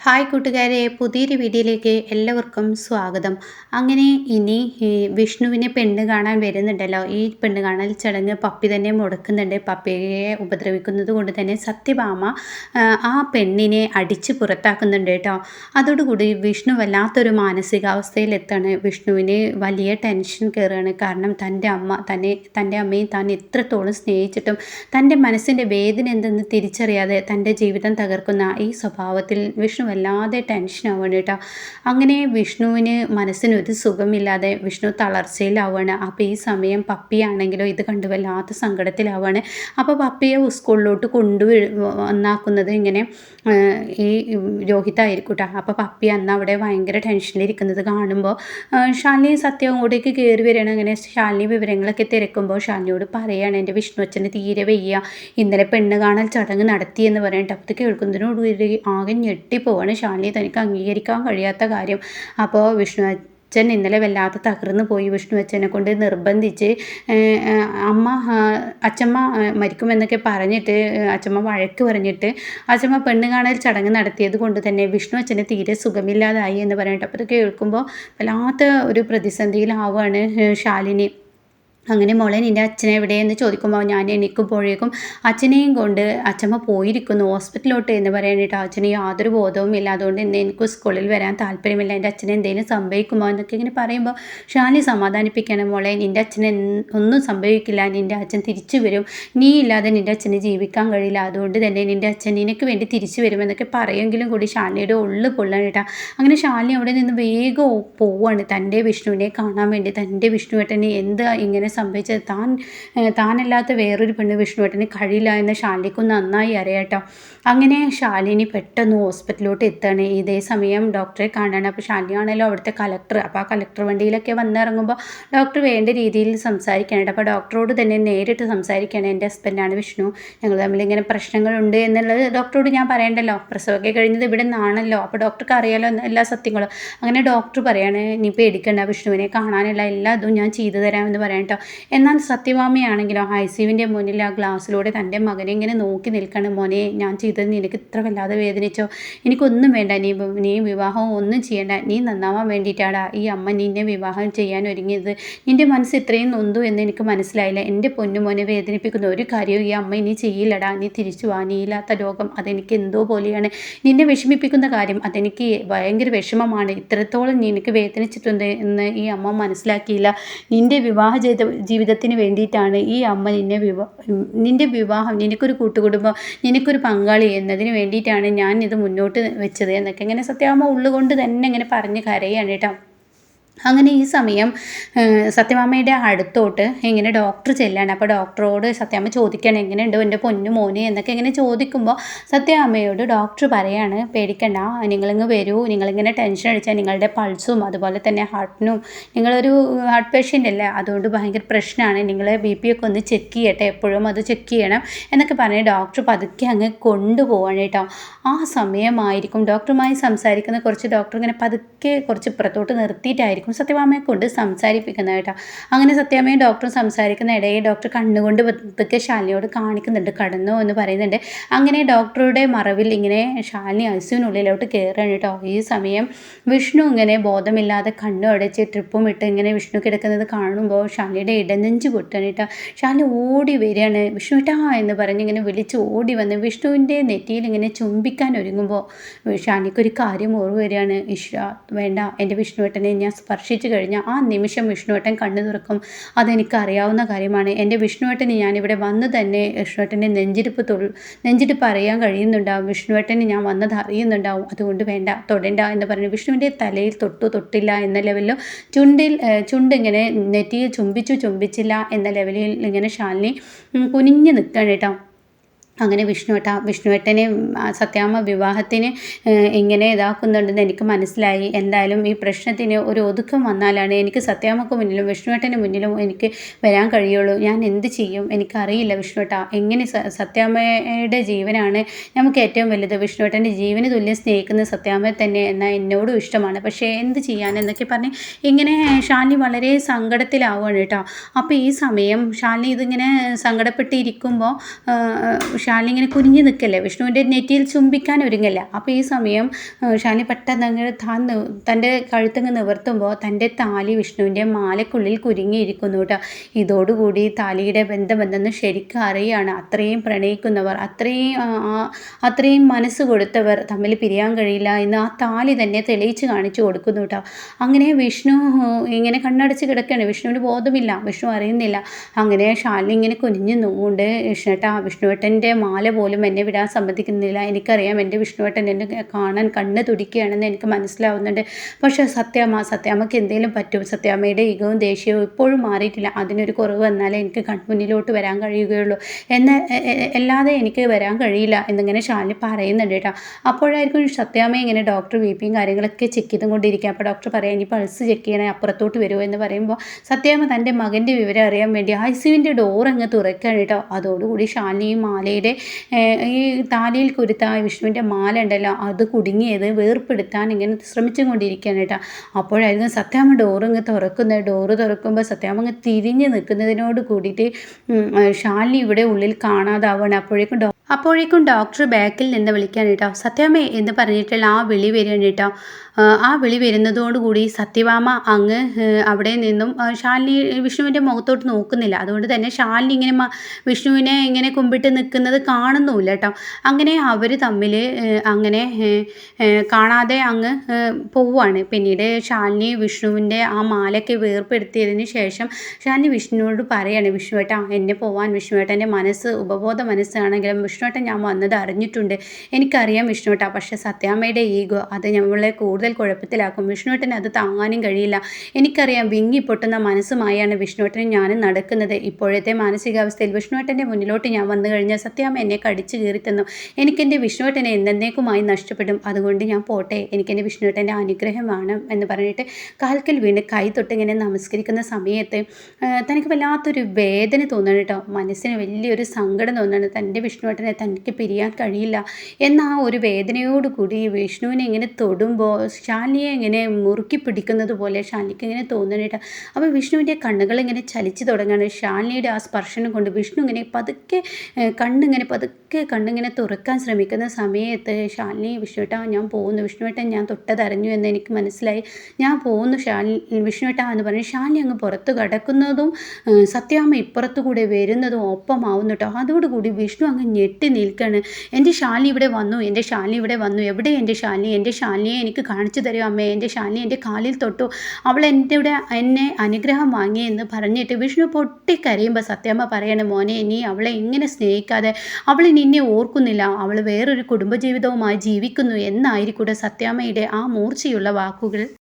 Hi കൂട്ടുകാരെ പുതിയൊരു വീഡിയോയിലേക്ക് എല്ലാവർക്കും സ്വാഗതം. അങ്ങനെ ഇനി വിഷ്ണുവിനെ പെണ്ണ് കാണാൻ വരുന്നുണ്ടല്ലോ. ഈ പെണ്ണ് കാണൽ ചടങ്ങ് പപ്പി തന്നെ മുടക്കുന്നുണ്ട്. പപ്പിയെ ഉപദ്രവിക്കുന്നത് കൊണ്ട് തന്നെ സത്യഭാമ ആ പെണ്ണിനെ അടിച്ച് പുറത്താക്കുന്നുണ്ട് കേട്ടോ. അതോടുകൂടി വിഷ്ണു വല്ലാത്തൊരു മാനസികാവസ്ഥയിലെത്താണ്. വിഷ്ണുവിന് വലിയ ടെൻഷൻ കയറുകയാണ്. കാരണം തന്റെ അമ്മ തന്നെ തന്റെ അമ്മയും താൻ എത്രത്തോളം സ്നേഹിച്ചിട്ടും തന്റെ മനസ്സിന്റെ വേദന എന്തെന്ന് തിരിച്ചറിയാതെ തന്റെ ജീവിതം തകർക്കുന്ന ഈ സ്വഭാവത്തിൽ വിഷ്ണു വല്ലാതെ ടെൻഷനാവുകയാണ് കേട്ടോ. അങ്ങനെ വിഷ്ണുവിന് മനസ്സിനൊരു സുഖമില്ലാതെ വിഷ്ണു തളർച്ചയിലാവുകയാണ്. അപ്പോൾ ഈ സമയം പപ്പിയാണെങ്കിലോ ഇത് കണ്ട് വല്ലാത്ത സങ്കടത്തിലാവുകയാണ്. അപ്പോൾ പപ്പിയെ സ്കൂളിലോട്ട് കൊണ്ടു വന്നാക്കുന്നത് ഇങ്ങനെ ഈ രോഹിതായിരിക്കും കേട്ടോ. അപ്പോൾ പപ്പി അന്ന് അവിടെ ഭയങ്കര ടെൻഷനിലിരിക്കുന്നത് കാണുമ്പോൾ ഷാലിനി സത്യം കൂടേക്ക് കയറി വരികയാണ്. അങ്ങനെ ഷാലിനി വിവരങ്ങളൊക്കെ തിരക്കുമ്പോൾ ഷാലിനിയോട് പറയുകയാണ് എന്റെ വിഷ്ണു അച്ഛന് തീരെ വയ്യ. ഇന്നലെ പെണ്ണ് കാണൽ ചടങ്ങ് നടത്തിയെന്ന് പറയട്ടെ അപ്പോൾ കേൾക്കുന്നതിനോട് ആകെ ഞെട്ടിപ്പോ പോവാണ്. ശാലിനി തനിക്ക് അംഗീകരിക്കാൻ കഴിയാത്ത കാര്യം. അപ്പോൾ വിഷ്ണു അച്ഛൻ ഇന്നലെ വല്ലാത്ത തകർന്നു പോയി. വിഷ്ണു അച്ഛനെ കൊണ്ട് നിർബന്ധിച്ച് അമ്മ അച്ഛമ്മ മരിക്കുമെന്നൊക്കെ പറഞ്ഞിട്ട് അച്ഛമ്മ വഴക്ക് പറഞ്ഞിട്ട് അച്ഛമ്മ പെണ്ണ് കാണൽ ചടങ്ങ് നടത്തിയത് കൊണ്ട് തന്നെ വിഷ്ണു അച്ഛന് തീരെ സുഖമില്ലാതായി എന്ന് പറഞ്ഞിട്ട്. അപ്പോൾ കേൾക്കുമ്പോൾ വല്ലാത്ത ഒരു പ്രതിസന്ധിയിലാവുകയാണ് ശാലിനി. അങ്ങനെ മോളെ നിന്റെ അച്ഛനെ എവിടെയെന്ന് ചോദിക്കുമ്പോൾ ഞാൻ എണീക്കുമ്പോഴേക്കും അച്ഛനെയും കൊണ്ട് അച്ഛമ്മ പോയിരിക്കുന്നു ഹോസ്പിറ്റലിലോട്ട് എന്ന് പറയാനായിട്ട് അച്ഛന് യാതൊരു ബോധവും ഇല്ല അതുകൊണ്ട് ഇന്ന് എനിക്ക് സ്കൂളിൽ വരാൻ താല്പര്യമില്ല. എന്റെ അച്ഛനെ എന്തെങ്കിലും സംഭവിക്കുമോ എന്നൊക്കെ ഇങ്ങനെ പറയുമ്പോൾ ഷാനി സമാധാനിപ്പിക്കണം മോളെ നിന്റെ അച്ഛന് ഒന്നും സംഭവിക്കില്ല. നിന്റെ അച്ഛൻ തിരിച്ചു വരും. നീ ഇല്ലാതെ നിന്റെ അച്ഛന് ജീവിക്കാൻ കഴിയില്ല. അതുകൊണ്ട് തന്നെ നിന്റെ അച്ഛൻ നിനക്ക് വേണ്ടി തിരിച്ചു വരുമെന്നൊക്കെ പറയുമെങ്കിലും കൂടി ഷാലിയുടെ ഉള്ളു പൊള്ളാനിട്ടാ. അങ്ങനെ ഷാലിനി അവിടെ നിന്ന് വേഗം പോവാണ്. തന്റെ വിഷ്ണുവിനെ കാണാൻ വേണ്ടി തന്റെ വിഷ്ണുവേട്ടനെ എന്താ ഇങ്ങനെ സംഭവിച്ചത്. താൻ താനല്ലാത്ത വേറൊരു പെണ്ണ് വിഷ്ണുവേട്ടന് കഴിയില്ല എന്ന് ശാലിനിക്കും നന്നായി അറിയാട്ടോ അങ്ങനെ ശാലിനി പെട്ടെന്ന് ഹോസ്പിറ്റലിലോട്ട് എത്തുകയാണ്. ഇതേ സമയം ഡോക്ടറെ കാണാണ്. അപ്പോൾ ശാലിനിയാണല്ലോ അവിടുത്തെ കലക്ടർ. അപ്പോൾ ആ കലക്ടർ വണ്ടിയിലൊക്കെ വന്നിറങ്ങുമ്പോൾ ഡോക്ടർ വേണ്ട രീതിയിൽ സംസാരിക്കാനുണ്ട് അപ്പോൾ ഡോക്ടറോട് തന്നെ നേരിട്ട് സംസാരിക്കുകയാണ്. എന്റെ ഹസ്ബൻഡാണ് വിഷ്ണു. ഞങ്ങൾ തമ്മിൽ ഇങ്ങനെ പ്രശ്നങ്ങളുണ്ട് എന്നുള്ളത് ഡോക്ടറോട് ഞാൻ പറയണ്ടല്ലോ. പ്രസവമൊക്കെ കഴിഞ്ഞത് ഇവിടെ നിന്നാണല്ലോ. അപ്പോൾ ഡോക്ടർക്ക് അറിയാലോ എല്ലാ സത്യങ്ങളും. അങ്ങനെ ഡോക്ടർ പറയാണ് നീ പേടിക്കണ്ട. വിഷ്ണുവിനെ കാണാനുള്ള എല്ലാ ഇതും ഞാൻ ചെയ്തു തരാമെന്ന് പറയാം കേട്ടോ. എന്നാൽ സത്യഭാമയാണെങ്കിലോ ഐസിയുവിന്റെ മുന്നിൽ ആ ഗ്ലാസ്സിലൂടെ തന്റെ മകനെ ഇങ്ങനെ നോക്കി നിൽക്കണം മോനെ ഞാൻ ചെയ്തത് നിനക്ക് ഇത്ര വല്ലാതെ വേദനിച്ചോ? എനിക്കൊന്നും വേണ്ട നീ നീ വിവാഹവും ഒന്നും ചെയ്യേണ്ട നീ നന്നാവാൻ വേണ്ടിയിട്ടാടാ ഈ അമ്മ നിന്നെ വിവാഹം ചെയ്യാൻ ഒരുങ്ങിയത്. നിന്റെ മനസ്സ് ഇത്രയും നൊന്തു എന്ന് എനിക്ക് മനസ്സിലായില്ല. എന്റെ പൊന്നുമോനെ വേദനിപ്പിക്കുന്ന ഒരു കാര്യവും ഈ അമ്മ ഇനി ചെയ്യില്ലടാ. നീ തിരിച്ചു വാ നീയില്ലാത്ത രോഗം അതെനിക്ക് എന്തോ പോലെയാണ്. നിന്നെ വിഷമിപ്പിക്കുന്ന കാര്യം അതെനിക്ക് ഭയങ്കര വിഷമമാണ്. ഇത്രത്തോളം നിനക്ക് വേദനിച്ചിട്ടുണ്ട് എന്ന് ഈ അമ്മ മനസ്സിലാക്കിയില്ല. നിന്റെ വിവാഹ ചെയ്ത ജീവിതത്തിന് വേണ്ടിയിട്ടാണ് ഈ അമ്മ നിന്നെ വിവാ നിന്റെ വിവാഹം നിനക്കൊരു കൂട്ടുകുടുംബം നിനക്കൊരു പങ്കാളി എന്നതിന് വേണ്ടിയിട്ടാണ് ഞാൻ ഇത് മുന്നോട്ട് വെച്ചത് എന്നൊക്കെ ഇങ്ങനെ സത്യാമ്മ ഉള്ളുകൊണ്ട് തന്നെ ഇങ്ങനെ പറഞ്ഞ് കരയാണ് കേട്ടോ. അങ്ങനെ ഈ സമയം സത്യമാമയുടെ അടുത്തോട്ട് ഇങ്ങനെ ഡോക്ടർ ചെല്ലാണ്. അപ്പോൾ ഡോക്ടറോട് സത്യാമ്മ ചോദിക്കണം എങ്ങനെയുണ്ട് എന്റെ പൊന്നു മോന്? എന്നൊക്കെ ഇങ്ങനെ ചോദിക്കുമ്പോൾ സത്യാമ്മയോട് ഡോക്ടർ പറയാണ് പേടിക്കണ്ട നിങ്ങളിങ്ങ് വരൂ. നിങ്ങളിങ്ങനെ ടെൻഷൻ അടിച്ചാൽ നിങ്ങളുടെ പൾസും അതുപോലെ തന്നെ ഹാർട്ടിനും നിങ്ങളൊരു ഹാർട്ട് പേഷ്യന്റ് അല്ലേ? അതുകൊണ്ട് ഭയങ്കര പ്രശ്നമാണ്. നിങ്ങൾ ബി പി ഒക്കെ ഒന്ന് ചെക്ക് ചെയ്യട്ടെ. എപ്പോഴും അത് ചെക്ക് ചെയ്യണം. എന്നൊക്കെ പറഞ്ഞ് ഡോക്ടർ പതുക്കെ അങ്ങ് കൊണ്ടുപോവാണ് കേട്ടോ. ആ സമയമായിരിക്കും ഡോക്ടറുമായി സംസാരിക്കുന്ന കുറച്ച് ഡോക്ടർ ഇങ്ങനെ പതുക്കെ കുറച്ച് ഇപ്പുറത്തോട്ട് നിർത്തിയിട്ടായിരിക്കും ആയിരിക്കും സത്യഭാമയെ കൊണ്ട് സംസാരിപ്പിക്കുന്നത് കേട്ടോ. അങ്ങനെ സത്യാമ്മയും ഡോക്ടറും സംസാരിക്കുന്ന ഇടയിൽ ഡോക്ടർ കണ്ണുകൊണ്ട് പതുക്കെ ശാലിനിയോട് കാണിക്കുന്നുണ്ട്. കടന്നു എന്ന് പറയുന്നുണ്ട്. അങ്ങനെ ഡോക്ടറുടെ മറവിൽ ഇങ്ങനെ ശാലിനി ഐസ്യുവിനുള്ളിലോട്ട് കയറുകയാണ് കേട്ടോ. ഈ സമയം വിഷ്ണു ഇങ്ങനെ ബോധമില്ലാതെ കണ്ണു അടച്ച് ട്രിപ്പും ഇട്ട് ഇങ്ങനെ വിഷ്ണു കിടക്കുന്നത് കാണുമ്പോൾ ശാലിയുടെ ഇടനെഞ്ച് പൊട്ടാണ് കേട്ടോ. ശാലി ഓടി വരികയാണ്. വിഷ്ണു ഇട്ടാ എന്ന് പറഞ്ഞ് ഇങ്ങനെ വിളിച്ച് ഓടി വന്ന് വിഷ്ണുവിന്റെ നെറ്റിയിൽ ഇങ്ങനെ ചുംബിക്കാൻ ഒരുങ്ങുമ്പോൾ ശാലിക്കൊരു കാര്യം ഓർവ് വരികയാണ്. ഇഷ്ട വേണ്ട. എന്റെ വിഷ്ണുവേട്ടനെ ഞാൻ സ്പർശിച്ചു കഴിഞ്ഞാൽ ആ നിമിഷം വിഷ്ണുവേട്ടൻ കണ്ണു തുറക്കും. അതെനിക്ക് അറിയാവുന്ന കാര്യമാണ്. എന്റെ വിഷ്ണുവേട്ടന് ഞാനിവിടെ വന്ന് തന്നെ വിഷ്ണുവേട്ടന്റെ നെഞ്ചിരിപ്പ് തൊ നെഞ്ചിരിപ്പ് അറിയാൻ കഴിയുന്നുണ്ടാവും. വിഷ്ണുവേട്ടന് ഞാൻ വന്നത് അറിയുന്നുണ്ടാവും. അതുകൊണ്ട് വേണ്ട തൊടേണ്ട എന്ന് പറഞ്ഞു വിഷ്ണുവിന്റെ തലയിൽ തൊട്ടു തൊട്ടില്ല എന്ന ലെവലിലും ചുണ്ടിൽ ചുണ്ടിങ്ങനെ നെറ്റിയിൽ ചുംബിച്ചു ചുംബിച്ചില്ല എന്ന ലെവലിൽ ഇങ്ങനെ ശാലിനി കുനിഞ്ഞു നിൽക്കണം കേട്ടോ. അങ്ങനെ വിഷ്ണുവേട്ട വിഷ്ണുവേട്ടനെ സത്യാമ്മ വിവാഹത്തിന് ഇങ്ങനെ ഇതാക്കുന്നുണ്ടെന്ന് എനിക്ക് മനസ്സിലായി. എന്തായാലും ഈ പ്രശ്നത്തിന് ഒരു ഒതുക്കം വന്നാലാണ് എനിക്ക് സത്യാമ്മക്ക് മുന്നിലും വിഷ്ണുവേട്ടന് മുന്നിലും എനിക്ക് വരാൻ കഴിയുള്ളൂ. ഞാൻ എന്ത് ചെയ്യും? എനിക്കറിയില്ല വിഷ്ണുവേട്ട. എങ്ങനെ സത്യാമ്മയുടെ ജീവനാണ് നമുക്ക് ഏറ്റവും വലുത്? വിഷ്ണുവേട്ടന്റെ ജീവന് തുല്യം സ്നേഹിക്കുന്ന സത്യാമ്മയെ തന്നെ എന്നാൽ എന്നോടും ഇഷ്ടമാണ്. പക്ഷേ എന്ത് ചെയ്യാൻ എന്നൊക്കെ പറഞ്ഞ് ഇങ്ങനെ ഷാലിനി വളരെ സങ്കടത്തിലാവുകയാണ് കേട്ടോ. അപ്പോൾ ഈ സമയം ഷാലിനി ഇതിങ്ങനെ സങ്കടപ്പെട്ടിരിക്കുമ്പോൾ ശാലിനി ഇങ്ങനെ കുനിഞ്ഞു നിൽക്കല്ലേ? വിഷ്ണുവിന്റെ നെറ്റിയിൽ ചുംബിക്കാൻ ഒരുങ്ങല്ല? അപ്പോൾ ഈ സമയം ശാലിനി പെട്ടെന്ന് അങ്ങനെ താൻ തന്റെ കഴുത്തങ്ങ് നിവർത്തുമ്പോൾ തന്റെ താലി വിഷ്ണുവിന്റെ മാലക്കുള്ളിൽ കുരുങ്ങിയിരിക്കുന്നു കേട്ടോ. ഇതോടുകൂടി താലിയുടെ ബന്ധമെന്തെന്ന് ശരിക്കും അറിയാണ്. അത്രയും പ്രണയിക്കുന്നവർ അത്രയും അത്രയും മനസ്സ് കൊടുത്തവർ തമ്മിൽ പിരിയാൻ കഴിയില്ല എന്ന് ആ താലി തന്നെ തെളിയിച്ച് കാണിച്ചു കൊടുക്കുന്നു കേട്ടോ. അങ്ങനെ വിഷ്ണു ഇങ്ങനെ കണ്ണടച്ച് കിടക്കുകയാണ്. വിഷ്ണുവിന് ബോധമില്ല വിഷ്ണു അറിയുന്നില്ല. അങ്ങനെ ശാലിനി ഇങ്ങനെ കുനിഞ്ഞു നോണ്ട് വിഷ്ണുട്ടാ വിഷ്ണുവേട്ടന്റെ മാല പോലും എന്നെ വിടാൻ സമ്മതിക്കുന്നില്ല. എനിക്കറിയാം എന്റെ വിഷ്ണുവേട്ടൻ എന്നെ കാണാൻ കണ്ണ് തുടിക്കുകയാണെന്ന് എനിക്ക് മനസ്സിലാവുന്നുണ്ട്. പക്ഷേ സത്യാമ്മ സത്യാമ്മക്ക് എന്തെങ്കിലും പറ്റും. സത്യാമ്മയുടെ ഈഗവും ദേഷ്യവും ഇപ്പോഴും മാറിയിട്ടില്ല. അതിനൊരു കുറവ് വന്നാലേ എനിക്ക് കൺമുന്നിലോട്ട് വരാൻ കഴിയുകയുള്ളൂ. എന്ന് അല്ലാതെ എനിക്ക് വരാൻ കഴിയില്ല എന്നിങ്ങനെ ശാലിനി പറയുന്നുണ്ട് കേട്ടോ. അപ്പോഴായിരിക്കും സത്യാമ്മ ഇങ്ങനെ ഡോക്ടർ ബി പിയും കാര്യങ്ങളൊക്കെ ചെക്ക് ചെയ്തും കൊണ്ടിരിക്കുക. അപ്പോൾ ഡോക്ടർ പറയാം ഇനി പൾസ് ചെക്ക് ചെയ്യണേ അപ്പുറത്തോട്ട് വരുമോ എന്ന് പറയുമ്പോൾ സത്യാമ്മ തന്റെ മകന്റെ വിവരം അറിയാൻ വേണ്ടി ഐ സിയുവിന്റെ ഡോർ അങ്ങ് തുറക്കുകയാണ് കേട്ടോ. അതോടുകൂടി ഷാലിനിയും മാലയുടെ ഈ താലിയിൽ കുരുത്ത വിഷ്ണുവിന്റെ മാല ഉണ്ടല്ലോ അത് കുടുങ്ങിയത് വേർപ്പെടുത്താൻ ഇങ്ങനെ ശ്രമിച്ചും കൊണ്ടിരിക്കുകയാണ് കേട്ടോ. അപ്പോഴായിരുന്നു സത്യാമ്മ ഡോറ് ഇങ്ങ് തുറക്കുന്നത്. ഡോറ് തുറക്കുമ്പോൾ സത്യാമ്മ അങ്ങ് തിരിഞ്ഞ് നിൽക്കുന്നതിനോട് കൂടിയിട്ട് ഷാലി ഇവിടെ ഉള്ളിൽ കാണാതാവണം. അപ്പോഴേക്കും അപ്പോഴേക്കും ഡോക്ടർ ബാക്കിൽ നിന്ന് വിളിക്കാൻ കേട്ടോ. സത്യമേ എന്ന് പറഞ്ഞിട്ടുള്ള ആ വിളി വരികയാണ് കേട്ടോ. ആ വിളി വരുന്നതോടുകൂടി സത്യവാമ അങ്ങ് അവിടെ നിന്നും ശാലിനി വിഷ്ണുവിന്റെ മുഖത്തോട്ട് നോക്കുന്നില്ല. അതുകൊണ്ട് തന്നെ ശാലിനി ഇങ്ങനെ വിഷ്ണുവിനെ ഇങ്ങനെ കുമ്പിട്ട് നിൽക്കുന്നത് കാണുന്നുമില്ല കേട്ടോ. അങ്ങനെ അവർ തമ്മിൽ അങ്ങനെ കാണാതെ അങ്ങ് പോവുകയാണ്. പിന്നീട് ശാലിനി വിഷ്ണുവിന്റെ ആ മാലയ്ക്ക് വേർപ്പെടുത്തിയതിന് ശേഷം ശാലിനി വിഷ്ണുവിനോട് പറയാണ് വിഷ്ണുവേട്ടാ എന്നെ പോവാൻ വിഷ്ണുവേട്ടന്റെ മനസ്സ് ഉപബോധ മനസ്സാണെങ്കിലും വിഷ്ണുവേട്ടൻ ഞാൻ വന്നത് അറിഞ്ഞിട്ടുണ്ട്. എനിക്കറിയാം വിഷ്ണുവേട്ടാ പക്ഷേ സത്യാമ്മയുടെ ഈഗോ അത് നമ്മളെ കൂടുതൽ കുഴപ്പത്തിലാക്കും. വിഷ്ണുവേട്ടന് അത് താങ്ങാനും കഴിയില്ല. എനിക്കറിയാം വിങ്ങി പൊട്ടുന്ന മനസ്സുമായാണ് വിഷ്ണുവേട്ടനും ഞാനും നടക്കുന്നത്. ഇപ്പോഴത്തെ മാനസികാവസ്ഥയിൽ വിഷ്ണുവേട്ടന്റെ മുന്നിലോട്ട് ഞാൻ വന്നു കഴിഞ്ഞാൽ സത്യാമ്മ എന്നെ കടിച്ചു കയറി തന്നു. എനിക്കെന്റെ വിഷ്ണുവേട്ടനെ എന്നേക്കുമായി നഷ്ടപ്പെടും. അതുകൊണ്ട് ഞാൻ പോട്ടെ എനിക്കെന്റെ വിഷ്ണുവേട്ടന്റെ അനുഗ്രഹം വേണം എന്ന് പറഞ്ഞിട്ട് കാൽക്കൽ വീണ് കൈ തൊട്ടിങ്ങനെ നമസ്കരിക്കുന്ന സമയത്ത് തനിക്ക് വല്ലാത്തൊരു വേദന തോന്നണം കേട്ടോ. മനസ്സിന് വലിയൊരു സങ്കടം തോന്നണം തന്റെ വിഷ്ണുവേട്ടനെ തനിക്ക് പിരിയാൻ കഴിയില്ല. എന്ന ആ ഒരു വേദനയോടുകൂടി വിഷ്ണുവിനെ ഇങ്ങനെ തൊടുമ്പോൾ ശാലിനിയെ ഇങ്ങനെ മുറുക്കി പിടിക്കുന്നത് പോലെ ശാലിനിക്ക് ഇങ്ങനെ തോന്നണിട്ട്. അപ്പോൾ വിഷ്ണുവിന്റെ കണ്ണുകൾ ഇങ്ങനെ ചലിച്ചു തുടങ്ങുകയാണ് ശാലിനിയുടെ ആ സ്പർശനം കൊണ്ട് വിഷ്ണു ഇങ്ങനെ പതുക്കെ കണ്ണിങ്ങനെ പതുക്കെ കണ്ണിങ്ങനെ തുറക്കാൻ ശ്രമിക്കുന്ന സമയത്ത് ശാലിനി വിഷ്ണുവേട്ടാ ഞാൻ പോകുന്നു. വിഷ്ണുവേട്ടൻ ഞാൻ തൊട്ടതറിഞ്ഞു എന്ന് എനിക്ക് മനസ്സിലായി. ഞാൻ പോകുന്നു ശാലിനി വിഷ്ണുവേട്ടാ എന്ന് പറഞ്ഞ് ശാലിനി അങ്ങ് പുറത്ത് കടക്കുന്നതും സത്യാമ്മ ഇപ്പുറത്തു കൂടെ വരുന്നതും ഒപ്പമാവുന്നു കേട്ടോ അതോടുകൂടി വിഷ്ണു അങ്ങ് ഞെട്ടി നിൽക്കുകയാണ് എന്റെ ശാലിനി ഇവിടെ വന്നു. എന്റെ ശാലിനി ഇവിടെ വന്നു. എവിടെ എന്റെ ശാലിനി എന്റെ ശാലിനിയെ എനിക്ക് കാണിച്ചു തരും അമ്മേ. എന്റെ ശാലിനി എന്റെ കാലിൽ തൊട്ടു. അവൾ എന്റെ ഇവിടെ എന്നെ അനുഗ്രഹം വാങ്ങി എന്ന് പറഞ്ഞിട്ട് വിഷ്ണു പൊട്ടിക്കരയുമ്പോൾ സത്യാമ്മ പറയണ മോനെ നീ അവളെ ഇങ്ങനെ സ്നേഹിക്കാതെ അവൾ നിന്നെ ഓർക്കുന്നില്ല. അവൾ വേറൊരു കുടുംബജീവിതവുമായി ജീവിക്കുന്നു എന്നായിരിക്കൂടെ സത്യാമ്മയുടെ ആ മൂർച്ചയുള്ള വാക്കുകൾ.